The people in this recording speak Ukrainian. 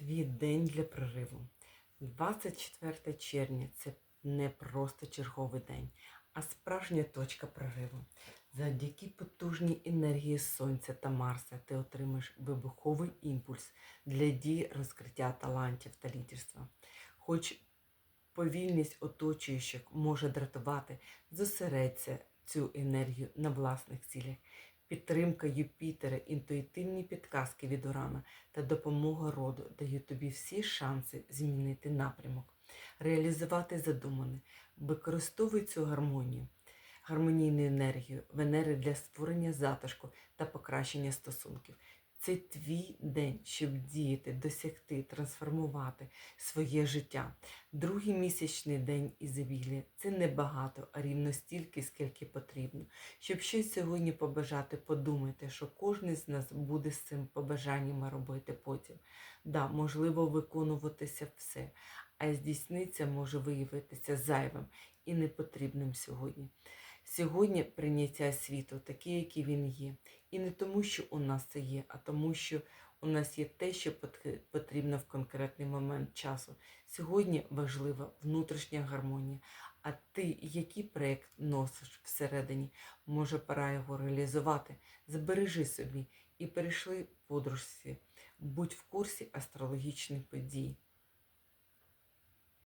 Твій день для прориву. 24 червня це не просто черговий день, а справжня точка прориву. Завдяки потужній енергії Сонця та Марса ти отримаєш вибуховий імпульс для дій розкриття талантів та лідерства. Хоч повільність оточуючих може дратувати, зосередься цю енергію на власних цілях. Підтримка Юпітера, інтуїтивні підказки від Урана та допомога роду дають тобі всі шанси змінити напрямок, реалізувати задумане, використовуй цю гармонію, гармонійну енергію Венери для створення затишку та покращення стосунків. Це твій день, щоб діяти, досягти, трансформувати своє життя. Другий місячний день Ізобілія – це не багато, а рівно стільки, скільки потрібно. Щоб щось сьогодні побажати, подумайте, що кожен з нас буде з цим побажаннями робити потім. Да, можливо, виконуватися все, а здійсниться може виявитися зайвим і непотрібним сьогодні. Сьогодні прийняття світу таке, який він є. І не тому, що у нас це є, а тому, що у нас є те, що потрібно в конкретний момент часу. Сьогодні важлива внутрішня гармонія. А ти який проєкт носиш всередині? Може, пора його реалізувати? Збережи собі і перейшли подружці. Будь в курсі астрологічних подій.